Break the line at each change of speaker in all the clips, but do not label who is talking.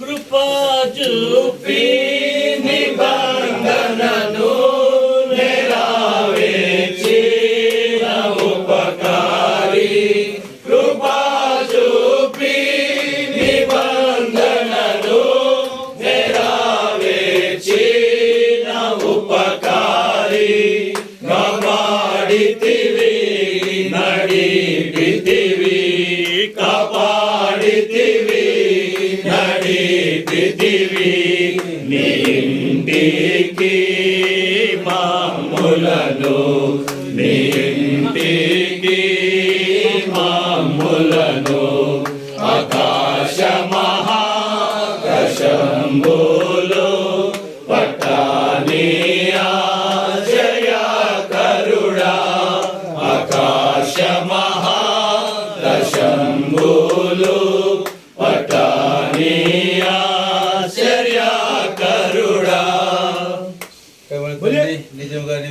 కృపా చూపి నిబంధనను కాపాడితివి నడిపితివి కాపాడితివి నడిపితివి. నీ ఇంటికి మాములను. నీ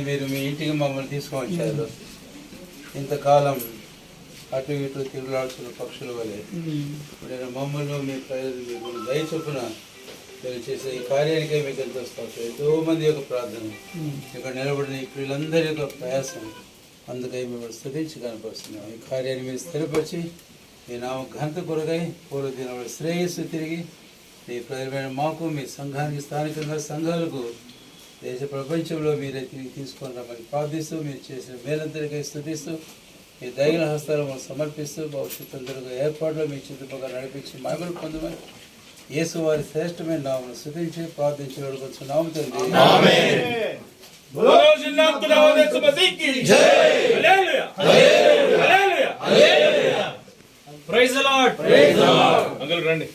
మీరు మీ ఇంటికి మమ్మల్ని తీసుకొని వచ్చారు ఇంతకాలం అటు ఇటు తిరుగులాడుతున్న పక్షుల వలె నేను మమ్మల్ని మీ ప్రజలు మీకు దయ చొప్పున మీరు చేసే ఈ కార్యానికే మీకు ఎంతో స్తోత్రం. ఎంతో మంది యొక్క ప్రార్థన ఇక్కడ నిలబడిన ఈ పిల్లలందరి యొక్క ప్రయాసం అందుకై మేము స్థుతించి కనపరుస్తున్నాం. ఈ కార్యాన్ని మీరు స్థిరపరిచి మీ నామ ఘనత కొరకై పూర్వదిన శ్రేయస్సు తిరిగి మీ ప్రజలమైన మాకు మీ సంఘానికి స్థానికంగా సంఘాలకు దేశ ప్రపంచంలో మీరే తీసుకొని రమ్మని ప్రార్థిస్తూ మీరు చేసిన మేలందరికీ స్థుతిస్తూ మీ దైవ హస్తాలు మనం సమర్పిస్తూ భవిష్యత్తు తొందరగా ఏర్పాట్లో మీ చుట్టుపక్కల నడిపించి మహిమలు పొందమని యేసు వారి శ్రేష్టమైన నామను స్థుతించి ప్రార్థించి వేడుకొచ్చు నామ తండ్రి
రండి.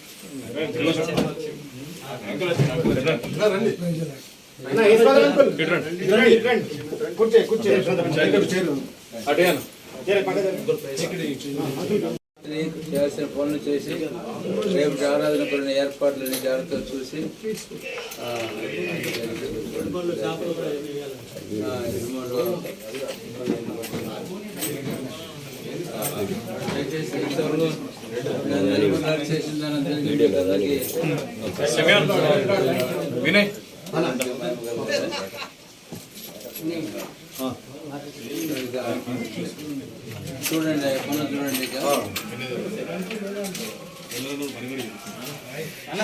చేయాల్సిన పనులు చేసి రేపు ఆరాధన పడిన ఏర్పాట్లని జాగ్రత్తగా చూసి ఆ, ఆ, ఇరుములు, దయచేసి ఇంతవరకు చేసిన దాని అందరికీ
సెకండ్ వినయ్
చూడండి పనులు చూడండి
అన్న.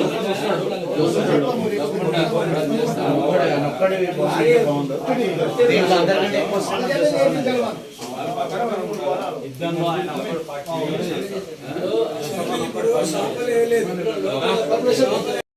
ఆ